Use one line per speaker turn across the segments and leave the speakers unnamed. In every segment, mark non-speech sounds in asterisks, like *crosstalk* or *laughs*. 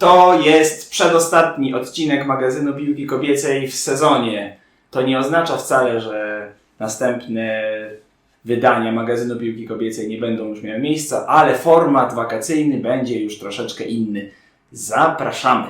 To jest przedostatni odcinek magazynu Piłki Kobiecej w sezonie. To nie oznacza wcale, że następne wydania magazynu Piłki Kobiecej nie będą już miały miejsca, ale format wakacyjny będzie już troszeczkę inny. Zapraszamy!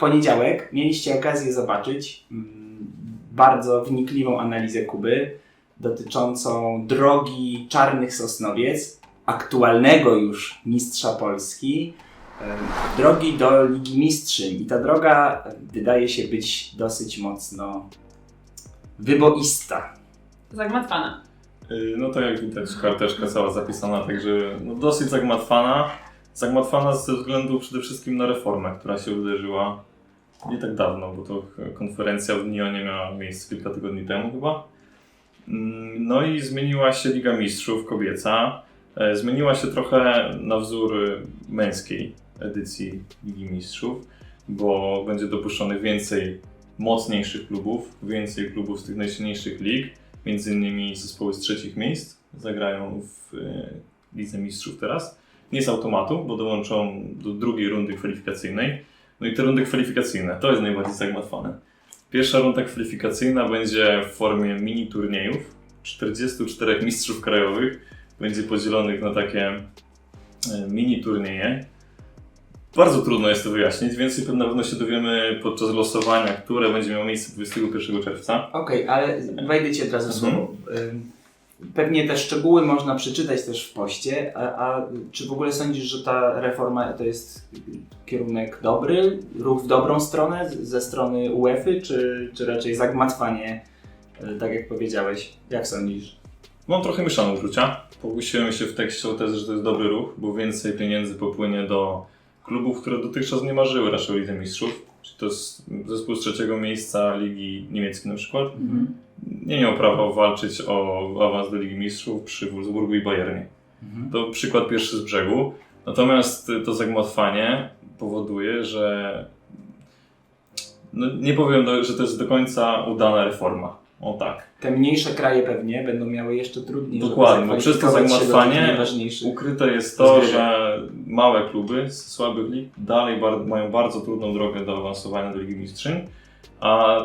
Poniedziałek mieliście okazję zobaczyć mm, bardzo wnikliwą analizę Kuby dotyczącą drogi Czarnych Sosnowiec, aktualnego już mistrza Polski, drogi do Ligi Mistrzyń. I ta droga wydaje się być dosyć mocno wyboista.
Zagmatwana.
Y, No to jak widać, karteczka cała zapisana, także no dosyć zagmatwana. Zagmatwana ze względu przede wszystkim na reformę, która się wydarzyła nie tak dawno, bo to konferencja w Nionie miała miejsce kilka tygodni temu chyba. Mm, No i zmieniła się Liga Mistrzów kobieca. E, Zmieniła się trochę na wzór męskiej edycji Ligi Mistrzów, bo będzie dopuszczonych więcej mocniejszych klubów, więcej klubów z tych najsilniejszych lig. Między innymi zespoły z trzecich miejsc zagrają w e, Lidze Mistrzów teraz. Nie z automatu, bo dołączą do drugiej rundy kwalifikacyjnej. No i te rundy kwalifikacyjne, to jest najbardziej zagmatwane. Pierwsza runda kwalifikacyjna będzie w formie mini turniejów. 44 mistrzów krajowych będzie podzielonych na takie e, mini turnieje. Bardzo trudno jest to wyjaśnić, więcej na pewno się dowiemy podczas losowania, które będzie miało miejsce 21 czerwca.
Okej, ale wejdę Ci od razu w
Mhm.
słowo. Pewnie te szczegóły można przeczytać też w poście, a, a czy w ogóle sądzisz, że ta reforma to jest kierunek dobry, ruch w dobrą stronę ze strony UEFA, czy, czy raczej zagmatwanie, y, tak jak powiedziałeś? Jak sądzisz?
Mam trochę mieszane uczucia. Pokusiłem się w tekście o tezę, że to jest dobry ruch, bo więcej pieniędzy popłynie do klubów, które dotychczas nie marzyły raczej o Lidze Mistrzów. Czyli to jest zespół z trzeciego miejsca Ligi Niemieckiej na przykład. Nie miał prawa walczyć o awans do Ligi Mistrzów przy Wolfsburgu i Bayernie.
Mhm.
To przykład pierwszy z brzegu. Natomiast to zagmatwanie powoduje, że no nie powiem, do- że to jest do końca udana reforma. O tak.
Te mniejsze kraje pewnie będą miały jeszcze trudniej.
Dokładnie, bo przez to zagmatwanie. Ukryte jest to,
Rozgrywek.
że małe kluby z słabych lig dalej bar- mają bardzo trudną drogę do awansowania do Ligi Mistrzyń, a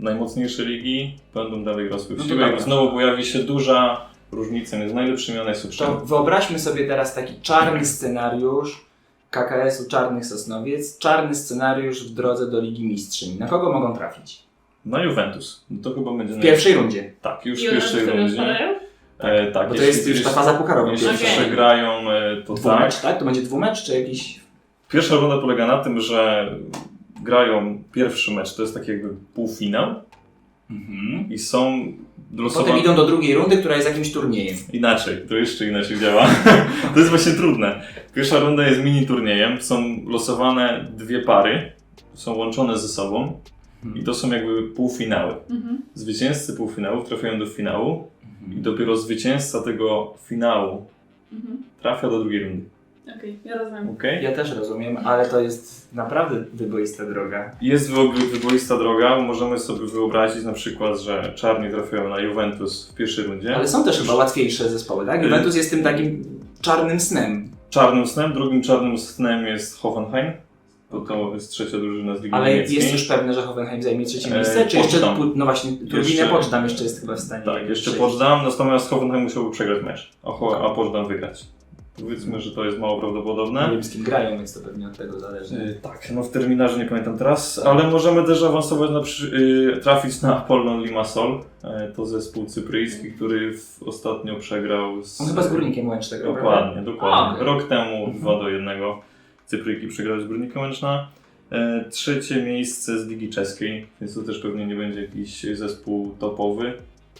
najmocniejsze ligi będą dalej rosły w
No
siłę i znowu pojawi się duża różnica między najlepszymi a
To
najsłabszymi.
wyobraźmy sobie teraz taki czarny scenariusz KKS-u Czarnych Sosnowiec, czarny scenariusz w drodze do Ligi Mistrzyń. Na kogo mogą trafić?
Na Juventus. No to chyba będzie
W pierwszej rundzie.
Tak, już w pierwszej rundzie. E, tak,
Bo to jest już ta faza pucharowa.
Jeśli
Okej.
przegrają, e, to tak.
Dwumecz, tak? To będzie dwumecz czy jakiś...
Pierwsza runda polega na tym, że grają pierwszy mecz, to jest taki jakby półfinał
Mhm.
i są
Potem
losowane...
idą do drugiej rundy, która jest jakimś turniejem.
Inaczej, to jeszcze inaczej działa. *laughs* to jest właśnie trudne. Pierwsza runda jest mini turniejem, są losowane dwie pary, są łączone ze sobą i to są jakby półfinały.
Mhm.
Zwycięzcy półfinałów trafiają do finału i
Mhm.
dopiero zwycięzca tego finału
Mhm.
trafia do drugiej rundy.
Okej, ja rozumiem.
Okay?
Ja też rozumiem, ale to jest naprawdę wyboista droga.
Jest wyog- wyboista droga, możemy sobie wyobrazić na przykład, że czarni trafiają na Juventus w pierwszej rundzie.
Ale są też chyba łatwiejsze zespoły, tak?
Y-
Juventus jest tym takim czarnym snem.
Czarnym snem, drugim czarnym snem jest Hoffenheim, bo to jest trzecia drużyna z Ligi
Ale
Niemieckiej.
jest już pewne, że Hoffenheim zajmie trzecie
E,
miejsce? Czy jeszcze,
Potsdam.
pu- no właśnie, Turbinę
Jeszcze-
Poczdam jeszcze jest chyba w stanie.
Tak, jeszcze. Poczdam, natomiast Hoffenheim musiałby przegrać mecz, a, Ho- a Poczdam wygrać. Powiedzmy, że to jest mało
Nie
prawdopodobne.
wiem z kim grają, więc to pewnie od tego zależy.
E, tak, no w terminarze nie pamiętam teraz, ale możemy też awansować, na przy, y, trafić na Apollon Limassol. E, to zespół cypryjski, który w, ostatnio przegrał z...
On chyba z Górnikiem Łęcz tego, prawda?
Dokładnie, dokładnie.
okej.
Rok temu
Mhm.
2 do 1 Cypryjki przegrały z Górnikiem Łęczna. E, trzecie miejsce z Ligi Czeskiej, więc to też pewnie nie będzie jakiś zespół topowy,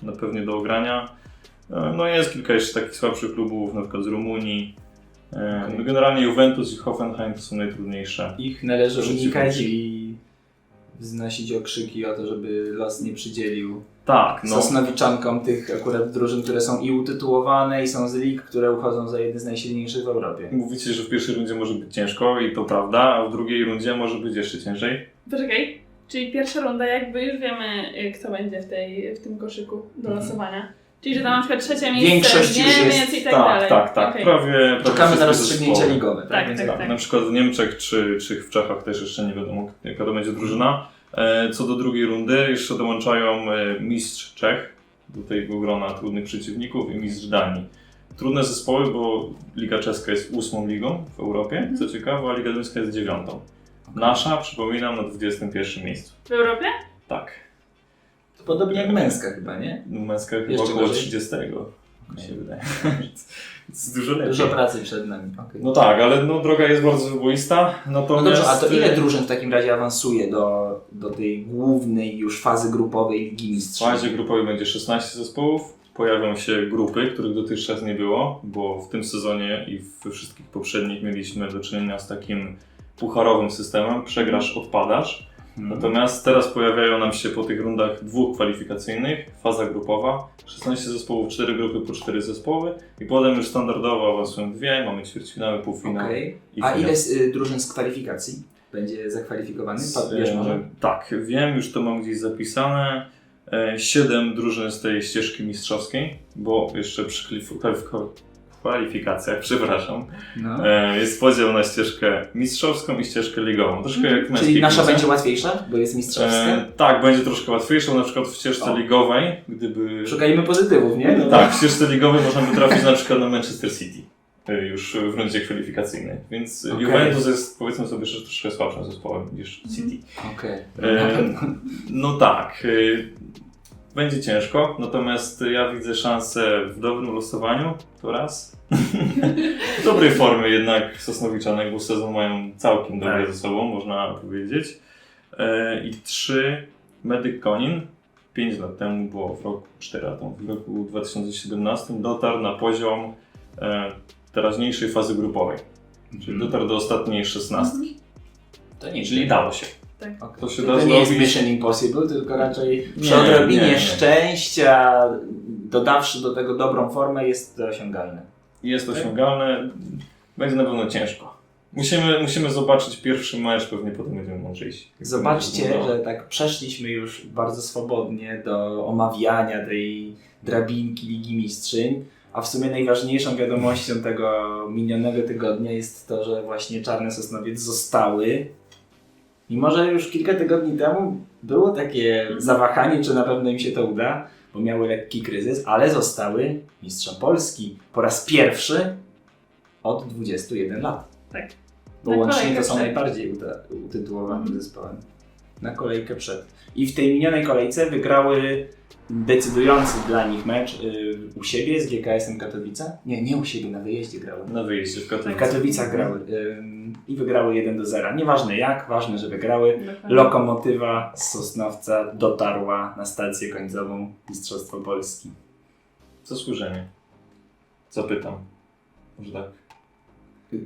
na pewnie do ogrania. E, no jest kilka jeszcze takich słabszych klubów, na przykład z Rumunii. E, no generalnie Juventus i Hoffenheim to są najtrudniejsze.
Ich należy unikać i wznosić okrzyki o to, żeby los nie przydzielił
Tak, no.
Sosnowiczankom tych akurat drużyn, które są i utytułowane i są z lig, które uchodzą za jedne z najsilniejszych w Europie.
Mówicie, że w pierwszej rundzie może być ciężko i to prawda, a w drugiej rundzie może być jeszcze ciężej.
Poczekaj, czyli pierwsza runda jakby już wiemy y, kto będzie w, tej, w tym koszyku do
Mhm.
losowania. Czyli, że tam na przykład trzecie miejsce,
Większość już
Niemiec
jest-
i tak,
tak,
dalej.
tak, tak.
Okej.
Prawie, prawie
Czekamy na rozstrzygnięcia ligowe.
Tak,
Więc
tak,
Tak,
tak.
na przykład w Niemczech czy, czy w Czechach też jeszcze nie wiadomo, jaka to będzie drużyna. E, Co do drugiej rundy, jeszcze dołączają e, mistrz Czech do tego grona trudnych przeciwników i mistrz Danii. Trudne zespoły, bo Liga Czeska jest ósmą ligą w Europie,
Mhm.
co ciekawe, a Liga Duńska jest dziewiątą. Nasza, przypominam, na 21 miejscu.
W Europie?
Tak.
Podobnie jak męska chyba, nie?
Męska chyba
Jeszcze
około
gorzej?
30, mi się wydaje. *laughs* Dużo lepiej.
Dużo pracy przed nami. okej.
No tak, ale no, droga jest bardzo wyboista.
No
Natomiast...
dobrze, a to ile
e,
drużyn w takim razie awansuje do, do tej głównej już fazy grupowej Ligi
W
Mistrzów?
fazie grupowej będzie 16 zespołów. Pojawią się grupy, których dotychczas nie było, bo w tym sezonie i we wszystkich poprzednich mieliśmy do czynienia z takim pucharowym systemem. Przegrasz, odpadasz.
Hmm.
Natomiast teraz pojawiają nam się po tych rundach dwóch kwalifikacyjnych, faza grupowa, 16 zespołów, 4 grupy po 4 zespoły i potem już standardowo awansują dwie, mamy ćwierćfinały, półfinały
Okej.
i
A
finał.
ile y, drużyn z kwalifikacji będzie zakwalifikowanych? Pa- Wiesz
E,
może?
Tak, wiem, już to mam gdzieś zapisane. E, Siedem drużyn z tej ścieżki mistrzowskiej, bo jeszcze przy kwalifikacjach, *laughs* przepraszam,
No.
e, jest podział na ścieżkę mistrzowską i ścieżkę ligową. Troszkę jak
Mhm. Czyli nasza
piłce.
będzie łatwiejsza, bo jest mistrzowska?
E, tak, będzie troszkę łatwiejszą, na przykład w ścieżce
O.
ligowej, gdyby...
Szukajmy pozytywów, nie? No.
Tak, w ścieżce ligowej można by trafić na przykład na Manchester City. e, Już w rundzie kwalifikacyjnej. Więc
Okej.
Juventus jest powiedzmy sobie, troszkę słabszym zespołem niż City.
Okej.
E, no tak, e, będzie ciężko, natomiast ja widzę szansę w dobrym losowaniu, to raz. w dobrej formie jednak Sosnowiczanek, bo sezon mają całkiem dobry
Tak.
ze sobą, można powiedzieć. E, I trzy, Medyk Konin, 5 lat temu, było w roku 4 lata, w roku 2017 dotarł na poziom e, teraźniejszej fazy grupowej, czyli
Mhm.
dotarł do ostatniej szesnastki,
To nie
czyli dało się.
Tak.
To się
To
da
nie jest. Mission Impossible, tylko raczej przy
Nie,
odrobinie
nie, nie.
szczęścia, dodawszy do tego dobrą formę, jest to osiągalne.
Jest
Tak.
osiągalne, będzie na pewno ciężko. Musimy, musimy zobaczyć pierwszy mecz, pewnie potem będziemy mądrzejsi.
Zobaczcie,
to będzie
że tak przeszliśmy już bardzo swobodnie do omawiania tej drabinki Ligi Mistrzyń, a w sumie najważniejszą wiadomością tego minionego tygodnia jest to, że właśnie Czarne Sosnowiec zostały. Mimo, że już kilka tygodni temu było takie zawahanie, czy na pewno im się to uda, bo miały lekki kryzys, ale zostały mistrzem Polski po raz pierwszy od 21 lat.
Tak.
Bo łącznie to są
przed.
najbardziej utytułowanym
Mhm.
zespołem. Na kolejkę przed. I w tej minionej kolejce wygrały decydujący dla nich mecz y, u siebie z GKS-em Katowice. Nie, nie u siebie, na wyjeździe grały.
Na wyjeździe w
W
Katowicach.
Katowicach grały i wygrały 1 do 0. Nieważne jak, ważne, że wygrały. Lokomotywa z Sosnowca dotarła na stację końcową Mistrzostwo Polski.
Zasłużenie. Zapytam. Może tak.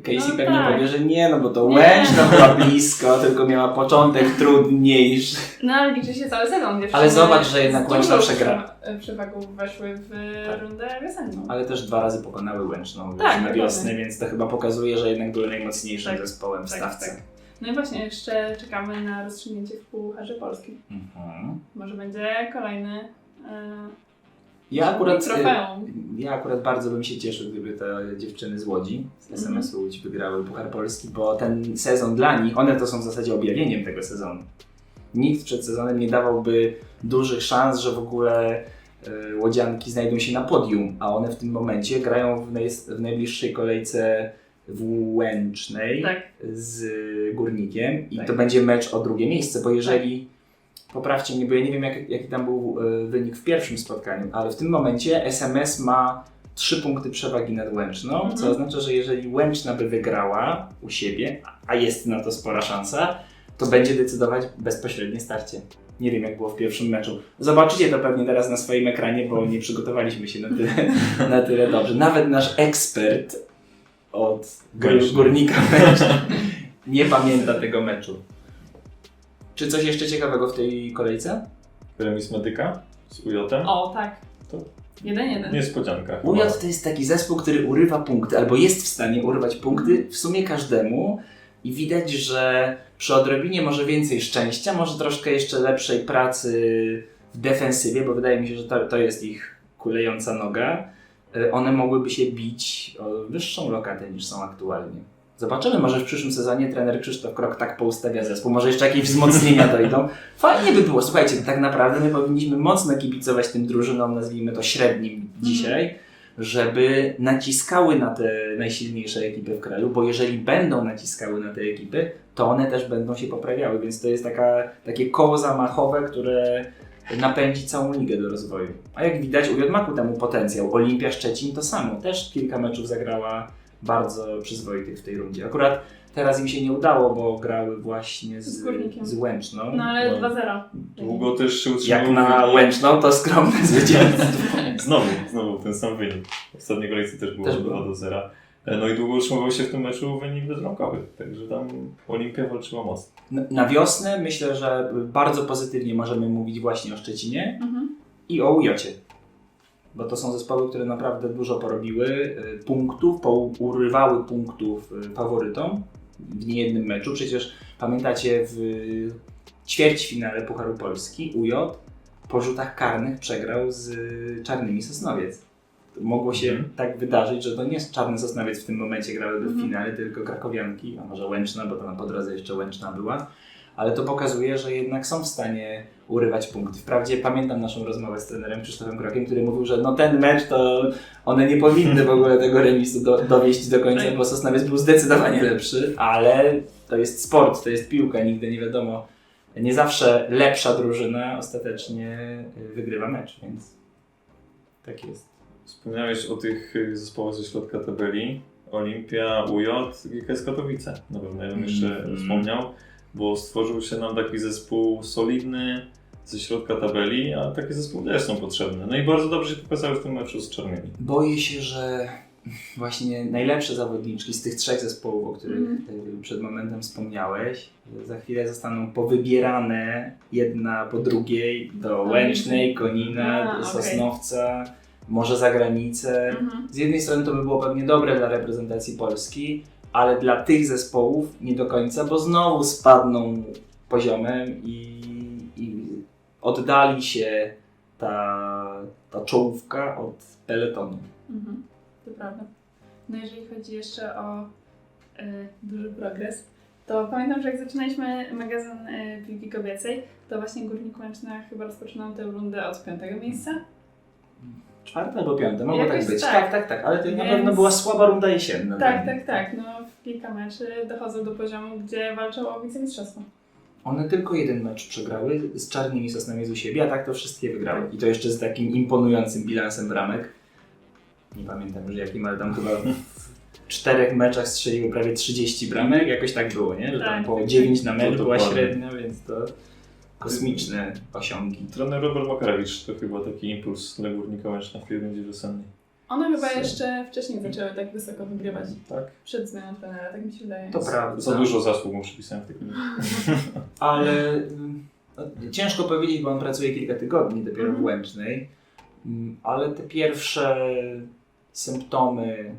Casey
No
pewnie
tak.
powie, że nie, no bo to. Łęczna była blisko, tylko miała początek trudniejszy.
No ale liczy się cały sezon.
Ale zobacz, że jednak Łęczna przegrała.
prze- Przewagą weszły w
Tak.
rundę wiosenną.
Ale też dwa razy pokonały Łęczną
Tak,
na wiosnę, więc to chyba pokazuje, że jednak były najmocniejszym
Tak,
zespołem w
tak,
stawce.
tak. No i właśnie jeszcze czekamy na rozstrzygnięcie w Pucharze Polskim.
Mhm.
Może będzie kolejny e,
Ja akurat, y, ja akurat bardzo bym się cieszył, gdyby te dziewczyny z Łodzi, z
Mhm.
SMS-u Łódź wygrały Puchar Polski, bo ten sezon dla nich, one to są w zasadzie objawieniem tego sezonu. Nikt przed sezonem nie dawałby dużych szans, że w ogóle y, Łodzianki znajdą się na podium, a one w tym momencie grają w, naj, w najbliższej kolejce Łęcznej
Tak.
z Górnikiem i
Tak.
to będzie mecz o drugie miejsce, bo jeżeli, poprawcie mnie, bo ja nie wiem jak, jaki tam był e, wynik w pierwszym spotkaniu, ale w tym momencie SMS ma 3 punkty przewagi nad Łęczną,
Mhm.
co oznacza, że jeżeli Łęczna by wygrała u siebie, a jest na to spora szansa, to będzie decydować bezpośrednie starcie. Nie wiem, jak było w pierwszym meczu. Zobaczycie to pewnie teraz na swoim ekranie, bo nie przygotowaliśmy się na tyle, *laughs* na tyle dobrze. Nawet nasz ekspert od górnika Męczna nie pamięta tego meczu. Czy coś jeszcze ciekawego w tej kolejce?
Remis Medyka z Ujotem.
O, tak.
To-
Jeden, jeden.
Niespodzianka.
Ujot to jest taki zespół, który urywa punkty, albo jest w stanie urywać punkty w sumie każdemu i widać, że przy odrobinie może więcej szczęścia, może troszkę jeszcze lepszej pracy w defensywie, bo wydaje mi się, że to, to jest ich kulejąca noga. y, One mogłyby się bić o wyższą lokatę niż są aktualnie. Zobaczymy, może w przyszłym sezonie trener Krzysztof Krok tak poustawia zespół, może jeszcze jakieś wzmocnienia *laughs* dojdą. Fajnie by było, słuchajcie, tak naprawdę my powinniśmy mocno kibicować tym drużynom, nazwijmy to średnim dzisiaj, żeby naciskały na te najsilniejsze ekipy w kraju, bo jeżeli będą naciskały na te ekipy, to one też będą się poprawiały, więc to jest taka, takie koło zamachowe, które napędzi całą ligę do rozwoju. A jak widać, u ma ku temu potencjał. Olimpia Szczecin to samo, też kilka meczów zagrała bardzo przyzwoitych w tej rundzie. Akurat teraz im się nie udało, bo grały właśnie z,
Z Górnikiem.
z Łęczną.
No ale
No.
2-0.
Długo też się
Jak
utrzymał
na. Łęczną, to skromne *laughs* zwycięstwo.
Znowu, znowu ten sam wynik. W ostatniej kolejce też było
Też
2
było.
do 0. E, No i długo utrzymywał się w tym meczu wynik bezbramkowy. Także tam Olimpia walczyła mocno.
Na- Na wiosnę myślę, że bardzo pozytywnie możemy mówić właśnie o Szczecinie
Mhm.
i o Ujocie. Bo to są zespoły, które naprawdę dużo porobiły y, punktów, urywały punktów y, faworytom w niejednym meczu. Przecież pamiętacie w ćwierćfinale Pucharu Polski UJ po rzutach karnych przegrał z y, Czarnymi Sosnowiec. Mogło się
Mhm.
tak wydarzyć, że to nie Czarny Sosnowiec w tym momencie grałyby w
Mhm.
finale, tylko Krakowianki, a może Łęczna, bo to na po drodze jeszcze Łęczna była. Ale to pokazuje, że jednak są w stanie urywać punkty. Wprawdzie pamiętam naszą rozmowę z trenerem Krzysztofem Krokiem, który mówił, że no ten mecz to one nie powinny w ogóle tego remisu do, dowieść do końca, bo Sosnowiec był zdecydowanie lepszy, ale to jest sport, to jest piłka, nigdy nie wiadomo. Nie zawsze lepsza drużyna ostatecznie y, wygrywa mecz, więc tak jest.
Wspomniałeś o tych y, zespołach ze środka tabeli. Olimpia, UJ, GKS Katowice. Na pewno ja bym jeszcze
Mm.
wspomniał, bo stworzył się nam taki zespół solidny ze środka tabeli, a takie zespoły też są potrzebne. No i bardzo dobrze się pokazały w tym meczu z Czarnymi.
Boję się, że *laughs* właśnie najlepsze zawodniczki z tych trzech zespołów, o których tutaj przed momentem wspomniałeś, za chwilę zostaną powybierane jedna po drugiej do Łęcznej, Konina,
A,
do. Sosnowca, może za granicę.
Mhm.
Z jednej strony to by było pewnie dobre dla reprezentacji Polski, ale dla tych zespołów nie do końca, bo znowu spadną poziomem i, i oddali się ta, ta czołówka od peletonu.
Mhm. To prawda. No jeżeli chodzi jeszcze o y, duży progres, to pamiętam, że jak zaczynaliśmy magazyn y, piłki kobiecej, to właśnie Górnik Łęczna chyba rozpoczynał tę rundę od piątego miejsca.
Czwarte albo piąte, mogło
Jakoś
tak być.
tak.
Tak, tak, tak, ale to na
Więc-
pewno była słaba runda jesienna.
Tak, tak, tak. No kilka meczy dochodzą do poziomu, gdzie walczą o wicemistrzostwo.
One tylko jeden mecz przegrały z czarnymi sosnami z u siebie, a tak to wszystkie wygrały. I to jeszcze z takim imponującym bilansem bramek. Nie pamiętam już jakim, ale tam chyba w czterech meczach strzeliły prawie 30 bramek, jakoś tak było, nie? Że tam
Tak,
po
tak,
9 na mecz była średnia, więc to kosmiczne osiągi.
Trener Robert Makarewicz to chyba taki impuls dla Górnika Łęczna w tej rundzie wiosennej.
One chyba jeszcze wcześniej zaczęły tak wysoko wygrywać.
Tak?
Przed zmianą trenera, tak mi się wydaje.
To prawda.
Za dużo zasług mu przypisałem w takim *laughs*
ale mm, no, ciężko powiedzieć, bo on pracuje kilka tygodni dopiero w
Mhm.
Łęcznej, Mm, ale te pierwsze symptomy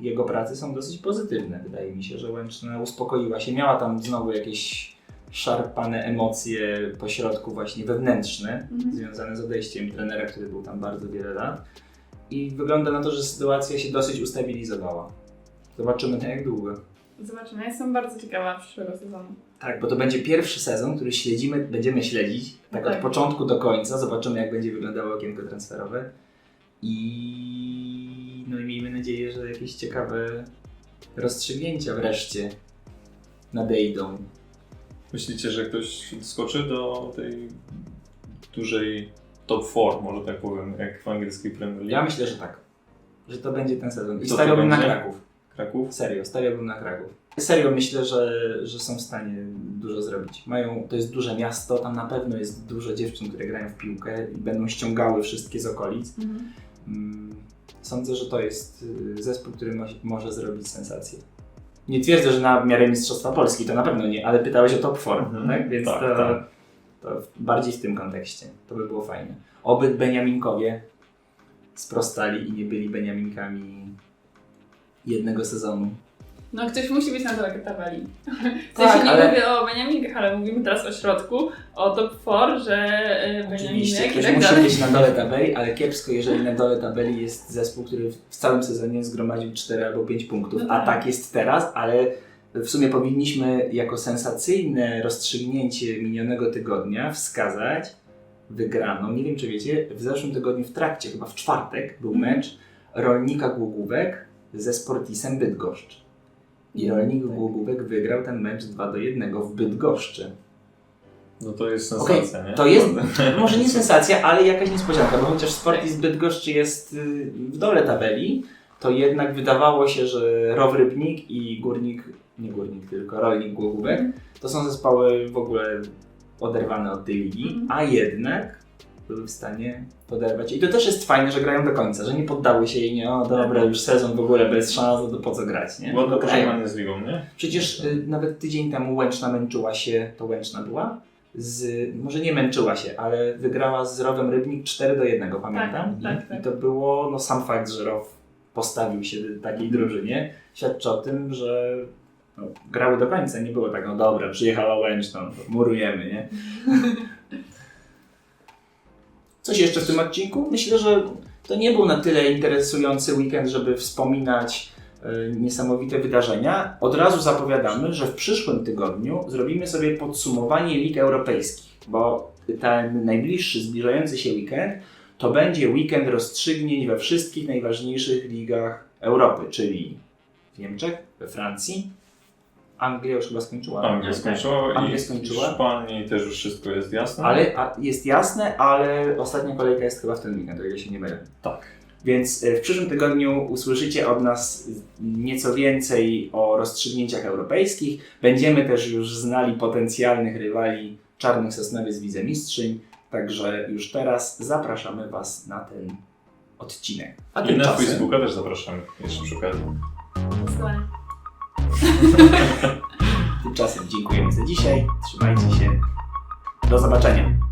jego pracy są dosyć pozytywne. Wydaje mi się, że Łęczna uspokoiła się. Miała tam znowu jakieś szarpane emocje po środku właśnie wewnętrzne,
Mhm.
związane z odejściem trenera, który był tam bardzo wiele lat. I wygląda na to, że sytuacja się dosyć ustabilizowała. Zobaczymy na jak długo.
Zobaczymy. Ja jestem bardzo ciekawa przyszłego sezonu.
Tak, bo to będzie pierwszy sezon, który śledzimy, będziemy śledzić tak od
Tak.
początku do końca. Zobaczymy, jak będzie wyglądało okienko transferowe. I no i miejmy nadzieję, że jakieś ciekawe rozstrzygnięcia wreszcie nadejdą.
Myślicie, że ktoś skoczy do tej dużej top 4, może tak powiem, jak w angielskiej Premier League?
Ja myślę, że tak. Że to będzie ten sezon. I stawiałbym na? Kraków.
Kraków?
Serio, stawiałbym na Kraków. Serio myślę, że, że są w stanie dużo zrobić. Mają, to jest duże miasto, tam na pewno jest dużo dziewczyn, które grają w piłkę i będą ściągały wszystkie z okolic. Mm, Sądzę, że to jest y, zespół, który mo- może zrobić sensację. Nie twierdzę, że na miarę Mistrzostwa Polski, to na pewno nie, ale pytałeś o top 4,
Mhm.
tak? Więc
Tak,
to,
tak.
To bardziej w tym kontekście. To by było fajne. Oby Beniaminkowie sprostali i nie byli Beniaminkami jednego sezonu.
No ktoś musi być na dole tabeli. W
Tak,
sensie nie
ale-
mówię o Beniaminkach, ale mówimy teraz o środku, o top 4, że e,
Oczywiście, ktoś
tak
musi
dalej.
być na dole tabeli, ale kiepsko, jeżeli na dole tabeli jest zespół, który w całym sezonie zgromadził 4 albo 5 punktów,
No
a
tak.
tak jest teraz, ale w sumie powinniśmy jako sensacyjne rozstrzygnięcie minionego tygodnia wskazać wygraną. Nie wiem, czy wiecie, w zeszłym tygodniu w trakcie, chyba w czwartek, był
Mhm.
mecz Rolnika Głogówek ze Sportisem Bydgoszcz. I Rolnik
Tak.
Głogówek wygrał ten mecz 2 do 1 w Bydgoszczy.
No to jest sensacja, nie?
to jest *laughs* może nie sensacja, ale jakaś niespodzianka, bo chociaż Sportis Bydgoszczy jest y, w dole tabeli, to jednak wydawało się, że Row Rybnik i Górnik, nie Górnik, tylko Rolnik Głogówek, to są zespoły w ogóle oderwane od tej ligi,
Mhm.
a jednak były w stanie poderwać. I to też jest fajne, że grają do końca, że nie poddały się i nie, o dobra, już sezon w ogóle bez szans, no to po co grać, nie? Grają.
pożegnanie z ligą, nie?
Przecież y, nawet tydzień temu Łęczna męczyła się, to Łęczna była, z, może nie męczyła się, ale wygrała z Rowem Rybnik 4 do 1, pamiętam.
Tak, tak, tak.
I to było, no sam fakt, że Row postawił się takiej drużynie, świadczy o tym, że no, grały do końca, nie było tak, no dobra, przyjechała Łęczna, no murujemy, nie? Coś jeszcze w tym odcinku? Myślę, że to nie był na tyle interesujący weekend, żeby wspominać e, niesamowite wydarzenia. Od razu zapowiadamy, że w przyszłym tygodniu zrobimy sobie podsumowanie lig europejskich, bo ten najbliższy, zbliżający się weekend to będzie weekend rozstrzygnięć we wszystkich najważniejszych ligach Europy, czyli w Niemczech, we Francji, Anglia już chyba skończyła.
Anglia skończyła
Anglia
i
skończyła.
w Hiszpanii też już wszystko jest jasne.
Ale a, jest jasne, ale ostatnia kolejka jest chyba w ten weekend, o ile się nie mylę.
Tak.
Więc e, w przyszłym tygodniu usłyszycie od nas nieco więcej o rozstrzygnięciach europejskich. Będziemy też już znali potencjalnych rywali Czarnych Sosnowiec Wicemistrzyń, także już teraz zapraszamy Was na ten odcinek. A
I na Facebooka też zapraszamy jeszcze przy okazji.
Tymczasem dziękujemy za dzisiaj. Trzymajcie się. Do zobaczenia.